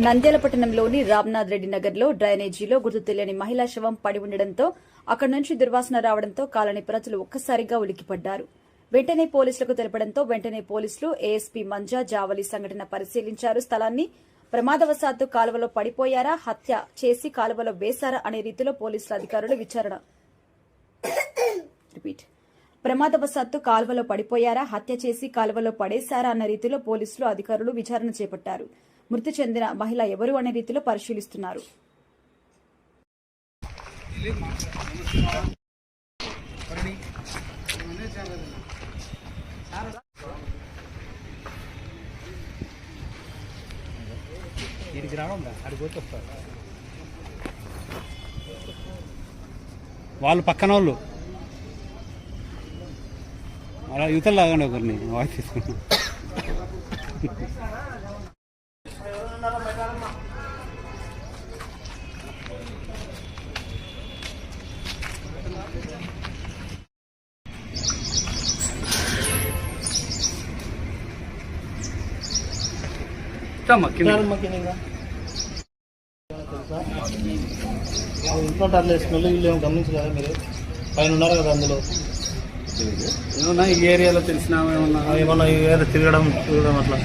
నంద్యాల పట్టణంలోని రామ్నాథ్ రెడ్డి నగర్లో డ్రైనేజీలో గుర్తు తెలియని మహిళా శవం పడి ఉండడంతో అక్కడి నుంచి దుర్వాసన రావడంతో కాలనీ ప్రజలు ఒక్కసారిగా ఉలిక్కిపడ్డారు. వెంటనే పోలీసులకు తెలపడంతో వెంటనే పోలీసులు ఏఎస్పీ మంజా జావలి సంఘటన పరిశీలించారు. స్థలాన్ని ప్రమాదవశాత్తు కాలువలో పడిపోయారా హత్య చేసి కాలువలో వేశారా అనే రీతిలో పోలీసుల అధికారులు విచారణ. రిపీట్. ప్రమాదవశాత్తు కాల్వలో పడిపోయారా హత్య చేసి కాల్వలో పడేశారా అన్న రీతిలో పోలీసులు అధికారులు విచారణ చేపట్టారు. మృతి చెందిన మహిళ ఎవరు అనే రీతిలో పరిశీలిస్తున్నారు. రావడం వస్తారు వాళ్ళు పక్కన వాళ్ళు. అలా యువతలు లాగానే ఒకరిని వాయిస్ తీసుకున్నాం ఇస్తామ్మా కింద. ఇంట్లో అట్లా స్మెల్ వీళ్ళు ఏమో గమనించలేదా మీరు? పైన ఉన్నారు కదా అందులో. ఏమన్నా ఈ ఏరియాలో తెలిసిన ఏమన్నా? అవి ఏమన్నా ఈ ఏదో తిరగడం తిరగడం అట్లా.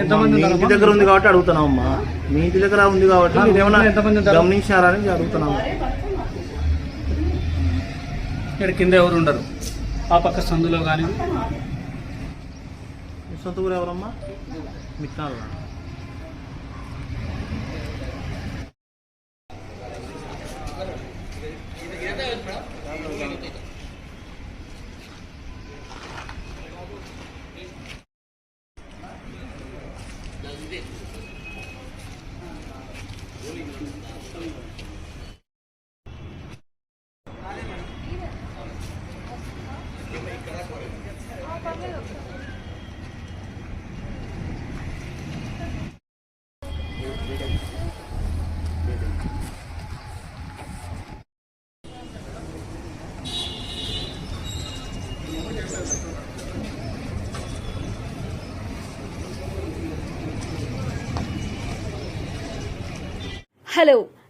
ఎంతమంది మీ ఇంటి దగ్గర ఉంది కాబట్టి అడుగుతున్నామమ్మా మీ ఇంటి దగ్గర ఉంది కాబట్టి మీరు ఏమన్నా ఎంతమంది ఉంటారు? గమనించారా అని అడుగుతున్నాము ఇక్కడ కింద ఎవరు ఉండరు? ఆ పక్క సందులో కానీ మీ సొంత ఊరు ఎవరమ్మా? మిట్నాలు Hello,